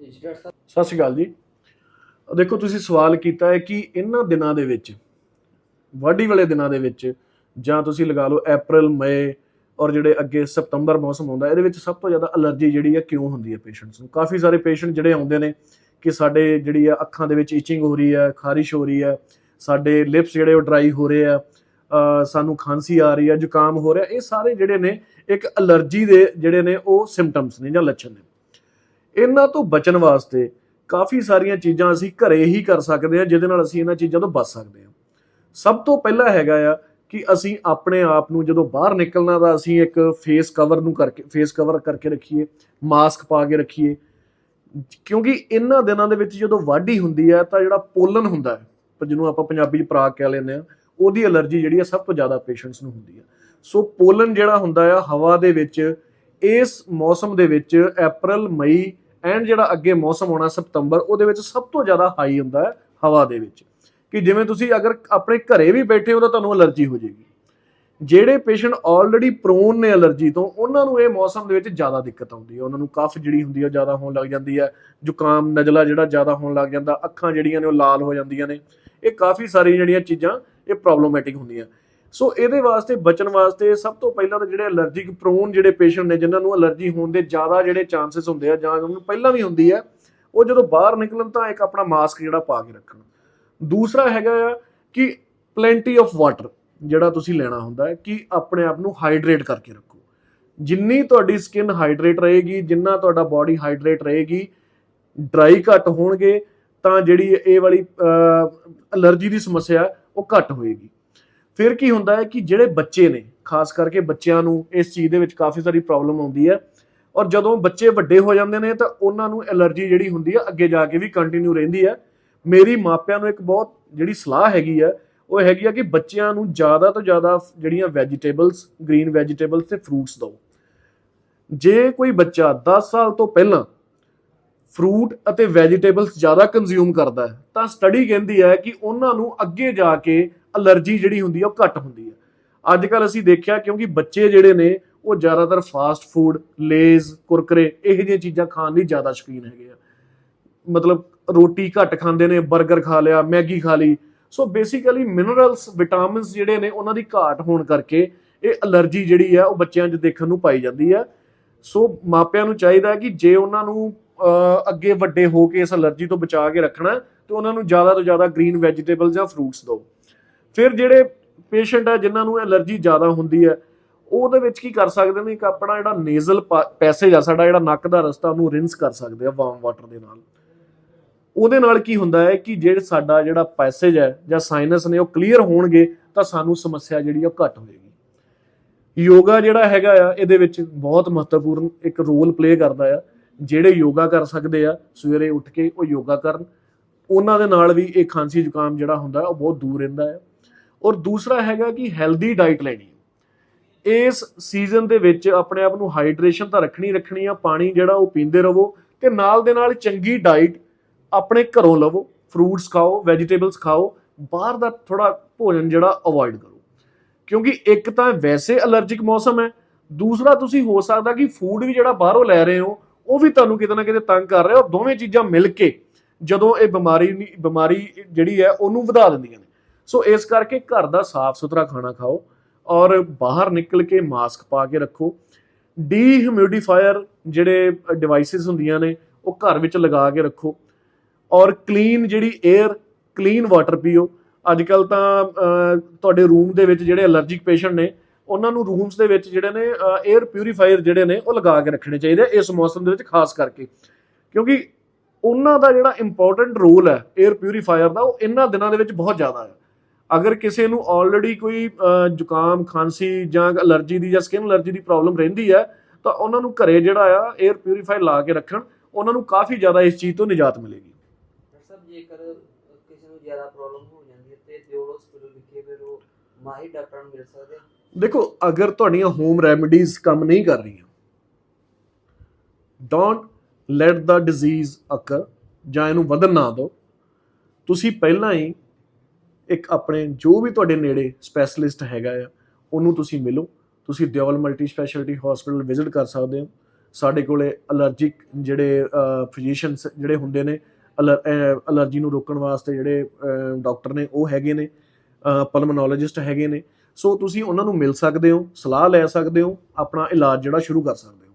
ਸਤਿ ਸ਼੍ਰੀ ਅਕਾਲ ਜੀ। ਦੇਖੋ, ਤੁਸੀਂ ਸਵਾਲ ਕੀਤਾ ਹੈ ਕਿ ਇਹਨਾਂ ਦਿਨਾਂ ਦੇ ਵਿੱਚ, ਵਾਢੀ ਵਾਲੇ ਦਿਨਾਂ ਦੇ ਵਿੱਚ, ਜਾਂ ਤੁਸੀਂ ਲਗਾ ਲਓ ਅਪ੍ਰੈਲ ਮਈ ਔਰ ਜਿਹੜੇ ਅੱਗੇ ਸਤੰਬਰ ਮੌਸਮ ਆਉਂਦਾ ਇਹਦੇ ਵਿੱਚ ਸਭ ਤੋਂ ਜ਼ਿਆਦਾ ਅਲਰਜੀ ਜਿਹੜੀ ਹੈ ਕਿਉਂ ਹੁੰਦੀ ਹੈ ਪੇਸ਼ੈਂਟਸ ਨੂੰ? ਕਾਫੀ ਸਾਰੇ ਪੇਸ਼ੈਂਟ ਜਿਹੜੇ ਆਉਂਦੇ ਨੇ ਕਿ ਸਾਡੇ ਜਿਹੜੀ ਆ ਅੱਖਾਂ ਦੇ ਵਿੱਚ ਇਚਿੰਗ ਹੋ ਰਹੀ ਹੈ, ਖਾਰਿਸ਼ ਹੋ ਰਹੀ ਹੈ, ਸਾਡੇ ਲਿਪਸ ਜਿਹੜੇ ਉਹ ਡਰਾਈ ਹੋ ਰਹੇ ਆ ਸਾਨੂੰ ਖਾਂਸੀ ਆ ਰਹੀ ਹੈ, ਜ਼ੁਕਾਮ ਹੋ ਰਿਹਾ, ਇਹ ਸਾਰੇ ਜਿਹੜੇ ਨੇ ਇੱਕ ਅਲਰਜੀ ਦੇ ਜਿਹੜੇ ਨੇ ਉਹ ਸਿੰਪਟਮਸ ਨੇ ਜਾਂ ਲੱਛਣ ਨੇ। ਇਹਨਾਂ ਤੋਂ ਬਚਣ ਵਾਸਤੇ ਕਾਫੀ ਸਾਰੀਆਂ ਚੀਜ਼ਾਂ ਅਸੀਂ ਘਰੇ ਹੀ ਕਰ ਸਕਦੇ ਹਾਂ, ਜਿਹਦੇ ਨਾਲ ਅਸੀਂ ਇਹਨਾਂ ਚੀਜ਼ਾਂ ਤੋਂ ਬਚ ਸਕਦੇ ਹਾਂ। ਸਭ ਤੋਂ ਪਹਿਲਾਂ ਹੈਗਾ ਆ ਕਿ ਅਸੀਂ ਆਪਣੇ ਆਪ ਨੂੰ ਜਦੋਂ ਬਾਹਰ ਨਿਕਲਣਾ ਤਾਂ ਅਸੀਂ ਇੱਕ ਫੇਸ ਕਵਰ ਨੂੰ ਕਰਕੇ ਫੇਸ ਕਵਰ ਕਰਕੇ ਰੱਖੀਏ ਮਾਸਕ ਪਾ ਕੇ ਰੱਖੀਏ। ਕਿਉਂਕਿ ਇਹਨਾਂ ਦਿਨਾਂ ਦੇ ਵਿੱਚ ਜਦੋਂ ਵਾਢੀ ਹੁੰਦੀ ਹੈ ਤਾਂ ਜਿਹੜਾ ਪੋਲਨ ਹੁੰਦਾ ਹੈ, ਪਰ ਜਿਹਨੂੰ ਆਪਾਂ ਪੰਜਾਬੀ ਚ ਪਰਾਗ ਕਹਿ ਲੈਂਦੇ ਆ ਉਹਦੀ ਅਲਰਜੀ ਜਿਹੜੀ ਹੈ ਸਭ ਤੋਂ ਜ਼ਿਆਦਾ ਪੇਸ਼ੈਂਟਸ ਨੂੰ ਹੁੰਦੀ ਹੈ ਸੋ ਪੋਲਨ ਜਿਹੜਾ ਹੁੰਦਾ ਆ ਹਵਾ ਦੇ ਵਿੱਚ, ਇਸ ਮੌਸਮ ਦੇ ਵਿੱਚ, April ਮਈ ਐਂਡ ਜਿਹੜਾ ਅੱਗੇ ਮੌਸਮ ਆਉਣਾ ਸਤੰਬਰ ਉਹਦੇ ਵਿੱਚ ਸਭ ਤੋਂ ਜ਼ਿਆਦਾ ਹਾਈ ਹੁੰਦਾ ਹੈ ਹਵਾ ਦੇ ਵਿੱਚ। ਕਿ ਜਿਵੇਂ ਤੁਸੀਂ ਅਗਰ ਆਪਣੇ ਘਰੇ ਵੀ ਬੈਠੇ ਹੋ ਤਾਂ ਤੁਹਾਨੂੰ ਅਲਰਜੀ ਹੋ ਜਾਏਗੀ। ਜਿਹੜੇ ਪੇਸ਼ੈਂਟ ਆਲਰੇਡੀ ਪ੍ਰੋਨ ਨੇ ਅਲਰਜੀ ਤੋਂ, ਉਹਨਾਂ ਨੂੰ ਇਹ ਮੌਸਮ ਦੇ ਵਿੱਚ ਜ਼ਿਆਦਾ ਦਿੱਕਤ ਆਉਂਦੀ ਹੈ। ਉਹਨਾਂ ਨੂੰ ਕਫ ਜਿਹੜੀ ਹੁੰਦੀ ਹੈ ਜ਼ਿਆਦਾ ਹੋਣ ਲੱਗ ਜਾਂਦੀ ਹੈ। ਜ਼ੁਕਾਮ, ਨਜ਼ਲਾ ਜਿਹੜਾ ਜ਼ਿਆਦਾ ਹੋਣ ਲੱਗ ਜਾਂਦਾ। ਅੱਖਾਂ ਜਿਹੜੀਆਂ ਨੇ ਉਹ ਲਾਲ ਹੋ ਜਾਂਦੀਆਂ ਨੇ। ਇਹ ਕਾਫੀ ਸਾਰੀਆਂ ਜਿਹੜੀਆਂ ਚੀਜ਼ਾਂ ਇਹ ਪ੍ਰੋਬਲਮੈਟਿਕ ਹੁੰਦੀਆਂ। ਸੋ ਇਹਦੇ ਵਾਸਤੇ, ਬਚਣ ਵਾਸਤੇ ਸਭ ਤੋਂ ਪਹਿਲਾਂ ਤਾਂ ਜਿਹੜੇ ਅਲਰਜੀਕ ਪ੍ਰੋਨ ਜਿਹੜੇ ਪੇਸ਼ੈਂਟ ਨੇ, ਜਿਨ੍ਹਾਂ ਨੂੰ ਅਲਰਜੀ ਹੋਣ ਦੇ ਜ਼ਿਆਦਾ ਜਿਹੜੇ ਚਾਂਸਸ ਹੁੰਦੇ ਆ ਜਾਂ ਉਹਨਾਂ ਨੂੰ ਪਹਿਲਾਂ ਵੀ ਹੁੰਦੀ ਹੈ ਉਹ ਜਦੋਂ ਬਾਹਰ ਨਿਕਲਣ ਤਾਂ ਇੱਕ ਆਪਣਾ ਮਾਸਕ ਜਿਹੜਾ ਪਾ ਕੇ ਰੱਖਣ। ਦੂਸਰਾ ਹੈਗਾ ਆ ਕਿ ਪਲੈਂਟੀ ਆਫ ਵਾਟਰ ਜਿਹੜਾ ਤੁਸੀਂ ਲੈਣਾ ਹੁੰਦਾ ਹੈ ਕਿ ਆਪਣੇ ਆਪ ਨੂੰ ਹਾਈਡਰੇਟ ਕਰਕੇ ਰੱਖੋ। ਜਿੰਨੀ ਤੁਹਾਡੀ ਸਕਿਨ ਹਾਈਡਰੇਟ ਰਹੇਗੀ, ਜਿੰਨਾ ਤੁਹਾਡਾ ਬਾਡੀ ਹਾਈਡਰੇਟ ਰਹੇਗੀ ਡਰਾਈ ਘੱਟ ਹੋਣਗੇ, ਤਾਂ ਜਿਹੜੀ ਇਹ ਵਾਲੀ ਅਲਰਜੀ ਦੀ ਸਮੱਸਿਆ ਉਹ ਘੱਟ ਹੋਏਗੀ। ਫਿਰ ਕੀ ਹੁੰਦਾ ਹੈ ਕਿ ਜਿਹੜੇ ਬੱਚੇ ਨੇ, ਖਾਸ ਕਰਕੇ ਬੱਚਿਆਂ ਨੂੰ ਇਸ ਚੀਜ਼ ਦੇ ਵਿੱਚ ਕਾਫੀ ਸਾਰੀ ਪ੍ਰੋਬਲਮ ਆਉਂਦੀ ਹੈ ਔਰ ਜਦੋਂ ਬੱਚੇ ਵੱਡੇ ਹੋ ਜਾਂਦੇ ਨੇ ਤਾਂ ਉਹਨਾਂ ਨੂੰ ਐਲਰਜੀ ਜਿਹੜੀ ਹੁੰਦੀ ਹੈ ਅੱਗੇ ਜਾ ਕੇ ਵੀ ਕੰਟੀਨਿਊ ਰਹਿੰਦੀ ਹੈ। ਮੇਰੀ ਮਾਪਿਆਂ ਨੂੰ ਇੱਕ ਬਹੁਤ ਜਿਹੜੀ ਸਲਾਹ ਹੈਗੀ ਹੈ, ਉਹ ਹੈਗੀ ਆ ਕਿ ਬੱਚਿਆਂ ਨੂੰ ਜ਼ਿਆਦਾ ਤੋਂ ਜ਼ਿਆਦਾ ਜਿਹੜੀਆਂ ਵੈਜੀਟੇਬਲਸ ਗ੍ਰੀਨ ਵੈਜੀਟੇਬਲਸ ਤੇ ਫਰੂਟਸ ਦਿਓ। ਜੇ ਕੋਈ ਬੱਚਾ 10 ਸਾਲ ਤੋਂ ਪਹਿਲਾਂ ਫਰੂਟ ਅਤੇ ਵੈਜੀਟੇਬਲਸ ਜ਼ਿਆਦਾ ਕੰਜ਼ਿਊਮ ਕਰਦਾ ਹੈ, ਤਾਂ ਸਟੱਡੀ ਕਹਿੰਦੀ ਹੈ ਕਿ ਉਹਨਾਂ ਨੂੰ ਅੱਗੇ ਜਾ ਕੇ ਅਲਰਜੀ ਜਿਹੜੀ ਹੁੰਦੀ ਹੈ ਉਹ ਘੱਟ ਹੁੰਦੀ ਹੈ ਅੱਜ ਕੱਲ ਅਸੀਂ ਦੇਖਿਆ ਕਿਉਂਕਿ ਬੱਚੇ ਜਿਹੜੇ ਨੇ ਉਹ ਜ਼ਿਆਦਾਤਰ ਫਾਸਟ ਫੂਡ ਲੇਜ਼ ਕੁਰਕਰੇ ਇਹੋ ਜਿਹੀਆਂ ਚੀਜ਼ਾਂ ਖਾਣ ਲਈ ਜ਼ਿਆਦਾ ਸ਼ੌਕੀਨ ਹੈਗੇ ਆ। ਮਤਲਬ ਰੋਟੀ ਘੱਟ ਖਾਂਦੇ ਨੇ 버ਗਰ ਖਾ ਲਿਆ ਮੈਗੀ ਖਾ ਲਈ। ਸੋ ਬੇਸਿਕਲੀ ਮਿਨਰਲਸ ਵਿਟਾਮਿਨਸ ਜਿਹੜੇ ਨੇ ਉਹਨਾਂ ਦੀ ਘਾਟ ਹੋਣ ਕਰਕੇ ਇਹ ਅਲਰਜੀ ਜਿਹੜੀ ਆ ਉਹ ਬੱਚਿਆਂ 'ਚ ਦੇਖਣ ਨੂੰ ਪਾਈ ਜਾਂਦੀ ਆ। ਸੋ ਮਾਪਿਆਂ ਨੂੰ ਚਾਹੀਦਾ ਹੈ ਕਿ ਜੇ ਉਹਨਾਂ ਨੂੰ ਅੱਗੇ ਵੱਡੇ ਹੋ ਕੇ ਇਸ ਅਲਰਜੀ ਤੋਂ ਬਚਾ ਕੇ ਰੱਖਣਾ ਹੈ, ਤੇ ਉਹਨਾਂ ਨੂੰ ਜ਼ਿਆਦਾ ਤੋਂ ਜ਼ਿਆਦਾ ਗ੍ਰੀਨ ਵੈਜੀਟੇਬਲ ਜਾਂ ਫਰੂਟਸ ਦਿਓ। ਫਿਰ ਜਿਹੜੇ ਪੇਸ਼ੈਂਟ ਆ, ਜਿਨ੍ਹਾਂ ਨੂੰ ਐਲਰਜੀ ਜ਼ਿਆਦਾ ਹੁੰਦੀ ਹੈ, ਉਹਦੇ ਵਿੱਚ ਕੀ ਕਰ ਸਕਦੇ ਨੇ ਇੱਕ ਆਪਣਾ ਜਿਹੜਾ ਨੇਜ਼ਲ ਪੈਸੇਜ ਆ, ਸਾਡਾ ਜਿਹੜਾ ਨੱਕ ਦਾ ਰਸਤਾ, ਉਹਨੂੰ ਰਿੰਸ ਕਰ ਸਕਦੇ ਆ ਵਾਰਮ ਵਾਟਰ ਦੇ ਨਾਲ। ਉਹਦੇ ਨਾਲ ਕੀ ਹੁੰਦਾ ਹੈ ਕਿ ਜਿਹੜਾ ਸਾਡਾ ਜਿਹੜਾ ਪੈਸੇਜ ਹੈ ਜਾਂ ਸਾਈਨਸ ਨੇ ਉਹ ਕਲੀਅਰ ਹੋਣਗੇ, ਤਾਂ ਸਾਨੂੰ ਸਮੱਸਿਆ ਜਿਹੜੀ ਉਹ ਘੱਟ ਹੋਏਗੀ। ਯੋਗਾ ਜਿਹੜਾ ਹੈਗਾ ਆ, ਇਹਦੇ ਵਿੱਚ ਬਹੁਤ ਮਹੱਤਵਪੂਰਨ ਇੱਕ ਰੋਲ ਪਲੇ ਕਰਦਾ ਆ। ਜਿਹੜੇ ਯੋਗਾ ਕਰ ਸਕਦੇ ਆ, ਸਵੇਰੇ ਉੱਠ ਕੇ ਉਹ ਯੋਗਾ ਕਰਨ। ਉਹਨਾਂ ਦੇ ਨਾਲ ਵੀ ਇਹ ਖਾਂਸੀ ਜ਼ੁਕਾਮ ਜਿਹੜਾ ਹੁੰਦਾ, ਉਹ ਬਹੁਤ ਦੂਰ ਰਹਿੰਦਾ ਹੈ ਔਰ ਦੂਸਰਾ ਹੈਗਾ ਕਿ ਹੈਲਦੀ ਡਾਈਟ ਲੈਣੀ ਹੈ। ਇਸ ਸੀਜ਼ਨ ਦੇ ਵਿੱਚ ਆਪਣੇ ਆਪ ਨੂੰ ਹਾਈਡਰੇਸ਼ਨ ਤਾਂ ਰੱਖਣੀ ਰੱਖਣੀ ਆ, ਪਾਣੀ ਜਿਹੜਾ ਉਹ ਪੀਂਦੇ ਰਹੋ ਤੇ ਨਾਲ ਦੇ ਨਾਲ ਚੰਗੀ ਡਾਈਟ ਆਪਣੇ ਘਰੋਂ ਲਵੋ ਫਰੂਟਸ ਖਾਓ ਵੈਜੀਟੇਬਲਸ ਖਾਓ, ਬਾਹਰ ਦਾ ਥੋੜਾ ਭੋਜਨ ਜਿਹੜਾ ਅਵੋਇਡ ਕਰੋ। ਕਿਉਂਕਿ ਇੱਕ ਤਾਂ ਵੈਸੇ ਅਲਰਜਿਕ ਮੌਸਮ ਹੈ, ਦੂਸਰਾ ਤੁਸੀਂ ਹੋ ਸਕਦਾ ਕਿ ਫੂਡ ਵੀ ਜਿਹੜਾ ਬਾਹਰੋਂ ਲੈ ਰਹੇ ਹੋ, ਉਹ ਵੀ ਤੁਹਾਨੂੰ ਕਿਤੇ ਨਾ ਕਿਤੇ ਤੰਗ ਕਰ ਰਿਹਾ ਔਰ ਦੋਵੇਂ ਚੀਜ਼ਾਂ ਮਿਲ ਕੇ ਜਦੋਂ ਇਹ ਬਿਮਾਰੀ ਬਿਮਾਰੀ ਜਿਹੜੀ ਹੈ ਉਹਨੂੰ ਵਧਾ ਦਿੰਦੀਆਂ ਨੇ। ਸੋ ਇਸ ਕਰਕੇ ਘਰ ਦਾ ਸਾਫ਼ ਸੁਥਰਾ ਖਾਣਾ ਖਾਓ ਔਰ ਬਾਹਰ ਨਿਕਲ ਕੇ ਮਾਸਕ ਪਾ ਕੇ ਰੱਖੋ। ਡੀਹਿਊਮਿਡੀਫਾਇਰ ਜਿਹੜੇ ਡਿਵਾਈਸਸ ਹੁੰਦੀਆਂ ਨੇ, ਉਹ ਘਰ ਵਿੱਚ ਲਗਾ ਕੇ ਰੱਖੋ। ਔਰ ਕਲੀਨ ਜਿਹੜੀ 에ਅਰ ਕਲੀਨ ਵਾਟਰ ਪੀਓ। ਅੱਜ ਕੱਲ ਤਾਂ ਤੁਹਾਡੇ ਰੂਮ ਦੇ ਵਿੱਚ ਜਿਹੜੇ ਅਲਰਜੀਕ ਪੇਸ਼ੈਂਟ ਨੇ, ਉਹਨਾਂ ਨੂੰ ਰੂਮਸ ਦੇ ਵਿੱਚ ਜਿਹੜੇ ਨੇ 에ਅਰ ਪਿਊਰੀਫਾਇਰ ਜਿਹੜੇ ਨੇ, ਉਹ ਲਗਾ ਕੇ ਰੱਖਣੇ ਚਾਹੀਦੇ ਇਸ ਮੌਸਮ ਦੇ ਵਿੱਚ, ਖਾਸ ਕਰਕੇ। ਕਿਉਂਕਿ ਉਹਨਾਂ ਦਾ ਜਿਹੜਾ ਇੰਪੋਰਟੈਂਟ ਰੋਲ ਹੈ 에ਅਰ ਪਿਊਰੀਫਾਇਰ ਦਾ, ਉਹ ਇਹਨਾਂ ਦਿਨਾਂ ਦੇ ਵਿੱਚ ਬਹੁਤ ਜ਼ਿਆਦਾ ਹੈ। ਅਗਰ ਕਿਸੇ ਨੂੰ ਆਲਰੇਡੀ ਕੋਈ ਜ਼ੁਕਾਮ ਖਾਂਸੀ ਜਾਂ ਅਲਰਜੀ ਦੀ ਜਾਂ ਸਕਿਨ ਅਲਰਜੀ ਦੀ ਪ੍ਰੋਬਲਮ ਰਹਿੰਦੀ ਹੈ ਤਾਂ ਉਹਨਾਂ ਨੂੰ ਘਰੇ ਜਿਹੜਾ ਆ 에ਅਰ ਪਿਊਰੀਫਾਇਰ ਲਾ ਕੇ ਰੱਖਣ ਉਹਨਾਂ ਨੂੰ ਕਾਫੀ ਜ਼ਿਆਦਾ ਇਸ ਚੀਜ਼ ਤੋਂ ਨਿਜਾਤ ਮਿਲੇਗੀ ਡਾਕਟਰ ਸਾਹਿਬ ਜੇਕਰ ਕਿਸੇ ਨੂੰ ਜ਼ਿਆਦਾ ਪ੍ਰੋਬਲਮ ਹੋ ਜਾਂਦੀ ਹੈ ਤੇ ਦਿਓਲ ਹਸਪੀਟਲ ਵਿਖੇ ਫਿਰ ਉਹ ਮਾਹਿਰ ਡਾਕਟਰਾਂ ਨੂੰ ਮਿਲ ਸਕਦੇ ਆ? ਦੇਖੋ ਅਗਰ ਤੁਹਾਡੀਆਂ ਹੋਮ ਰੈਮੇਡੀਜ਼ ਕੰਮ ਨਹੀਂ ਕਰ ਰਹੀਆਂ don't let the disease occur ਜਾਂ ਇਹਨੂੰ ਵਧਣ ਨਾ ਦਿਓ ਤੁਸੀਂ ਪਹਿਲਾਂ ਹੀ ਇੱਕ ਆਪਣੇ ਜੋ ਵੀ ਤੁਹਾਡੇ ਨੇੜੇ ਸਪੈਸ਼ਲਿਸਟ ਹੈਗਾ ਆ, ਉਹਨੂੰ ਤੁਸੀਂ ਮਿਲੋ। ਤੁਸੀਂ Deol multi speciality hospital visit ਕਰ ਸਕਦੇ ਹੋ। ਸਾਡੇ ਕੋਲੇ ਅਲਰਜਿਕ ਜਿਹੜੇ ਫਿਜ਼ੀਸ਼ੀਅਨਸ ਜਿਹੜੇ ਹੁੰਦੇ ਨੇ ਅਲਰਜੀ ਨੂੰ ਰੋਕਣ ਵਾਸਤੇ ਜਿਹੜੇ ਡਾਕਟਰ ਨੇ, ਉਹ ਹੈਗੇ ਨੇ ਪਲਮਨੋਲੋਜਿਸਟ ਹੈਗੇ ਨੇ। ਸੋ ਤੁਸੀਂ ਉਹਨਾਂ ਨੂੰ ਮਿਲ ਸਕਦੇ ਹੋ, ਸਲਾਹ ਲੈ ਸਕਦੇ ਹੋ, ਆਪਣਾ ਇਲਾਜ ਜਿਹੜਾ ਸ਼ੁਰੂ ਕਰ ਸਕਦੇ ਹੋ।